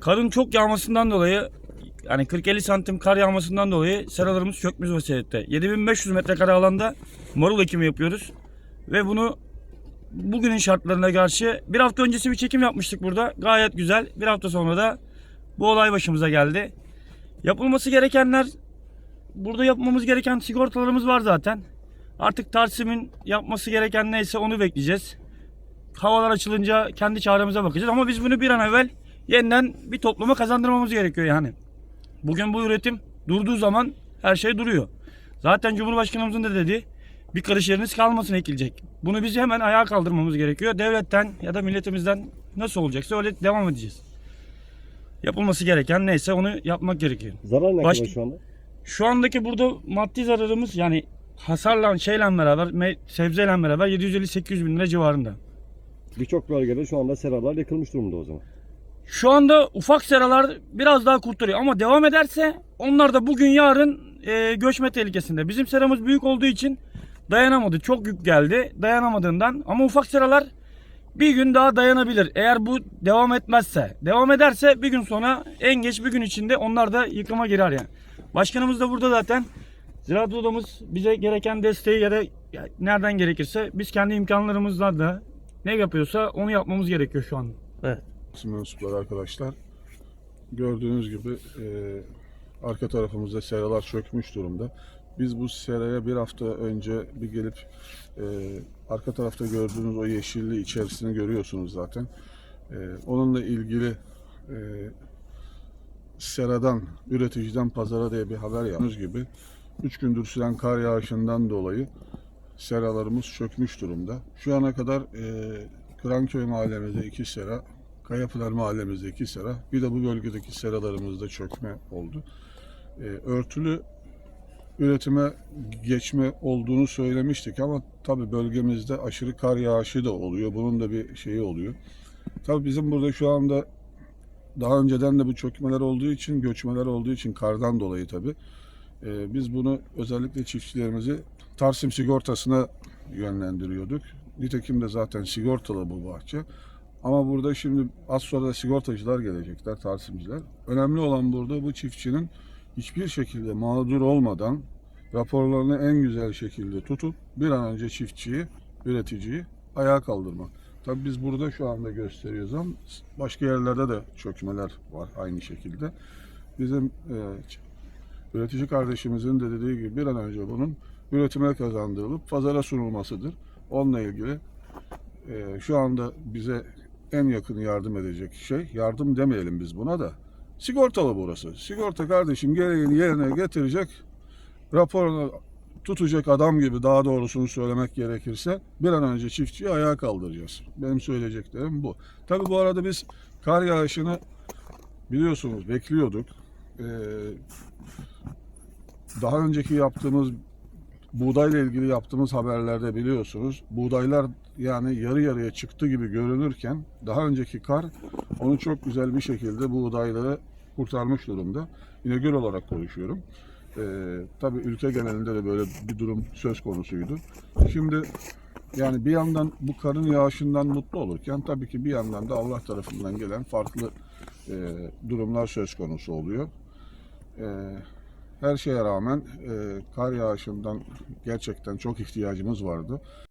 karın çok yağmasından dolayı yani 40-50 santim kar yağmasından dolayı seralarımız çökmüş vaziyette. 7500 metrekare alanda marul ekimi yapıyoruz. Ve bunu bugünün şartlarına karşı bir hafta öncesi bir çekim yapmıştık burada. Gayet güzel. Bir hafta sonra da bu olay başımıza geldi. Yapılması gerekenler burada yapmamız gereken sigortalarımız var zaten. Artık Tarsim'in yapması gereken neyse onu bekleyeceğiz. Havalar açılınca kendi çaremize bakacağız ama biz bunu bir an evvel yeniden bir topluma kazandırmamız gerekiyor yani. Bugün bu üretim durduğu zaman her şey duruyor. Zaten Cumhurbaşkanımızın da dediği bir karış yeriniz kalmasın ekilecek. Bunu biz hemen ayağa kaldırmamız gerekiyor. Devletten ya da milletimizden nasıl olacaksa öyle devam edeceğiz. Yapılması gereken neyse onu yapmak gerekiyor. Zarar ne kadar şu anda? Şu andaki burada maddi zararımız yani hasarla şeyle beraber sebzeyle beraber 750-800 bin lira civarında. Birçok bölgede şu anda seralar yakılmış durumda o zaman. Şu anda ufak seralar biraz daha kurtarıyor ama devam ederse onlar da bugün yarın e, göçme tehlikesinde. Bizim seramız büyük olduğu için dayanamadı. Çok yük geldi dayanamadığından ama ufak seralar bir gün daha dayanabilir. Eğer bu devam etmezse, devam ederse bir gün sonra en geç bir gün içinde onlar da yıkıma girer yani. Başkanımız da burada zaten. Ziraat Odamız bize gereken desteği ya da nereden gerekirse biz kendi imkanlarımızla da ne yapıyorsa onu yapmamız gerekiyor şu an. Basın mensupları arkadaşlar. Gördüğünüz gibi e, arka tarafımızda seralar çökmüş durumda. Biz bu seraya bir hafta önce bir gelip e, arka tarafta gördüğünüz o yeşilliği içerisini görüyorsunuz zaten. E, onunla ilgili e, seradan, üreticiden pazara diye bir haber yaptığımız gibi 3 gündür süren kar yağışından dolayı seralarımız çökmüş durumda. Şu ana kadar e, Kıranköy mahallemizde iki sera, Kayapınar mahallemizde iki sera, bir de bu bölgedeki seralarımızda çökme oldu. E, örtülü üretime geçme olduğunu söylemiştik ama tabi bölgemizde aşırı kar yağışı da oluyor. Bunun da bir şeyi oluyor. Tabi bizim burada şu anda daha önceden de bu çökmeler olduğu için, göçmeler olduğu için kardan dolayı tabi. e, biz bunu özellikle çiftçilerimizi Tarsim sigortasına yönlendiriyorduk. Nitekim de zaten sigortalı bu bahçe. Ama burada şimdi az sonra da sigortacılar gelecekler, tarsimciler. Önemli olan burada bu çiftçinin hiçbir şekilde mağdur olmadan raporlarını en güzel şekilde tutup bir an önce çiftçiyi, üreticiyi ayağa kaldırmak. Tabii biz burada şu anda gösteriyoruz ama başka yerlerde de çökmeler var aynı şekilde. Bizim e, üretici kardeşimizin de dediği gibi bir an önce bunun üretime kazandırılıp pazara sunulmasıdır. Onunla ilgili e, şu anda bize en yakın yardım edecek şey, yardım demeyelim biz buna da, sigortalı burası. Sigorta kardeşim gereğini yerine getirecek, raporunu tutacak adam gibi daha doğrusunu söylemek gerekirse bir an önce çiftçiyi ayağa kaldıracağız. Benim söyleyeceklerim bu. Tabi bu arada biz kar yağışını biliyorsunuz bekliyorduk. Ee, daha önceki yaptığımız buğdayla ilgili yaptığımız haberlerde biliyorsunuz buğdaylar yani yarı yarıya çıktı gibi görünürken daha önceki kar onu çok güzel bir şekilde buğdayları kurtarmış durumda. İnegöl olarak konuşuyorum. Ee, tabii ülke genelinde de böyle bir durum söz konusuydu. Şimdi yani bir yandan bu karın yağışından mutlu olurken tabii ki bir yandan da Allah tarafından gelen farklı e, durumlar söz konusu oluyor. E, her şeye rağmen e, kar yağışından gerçekten çok ihtiyacımız vardı.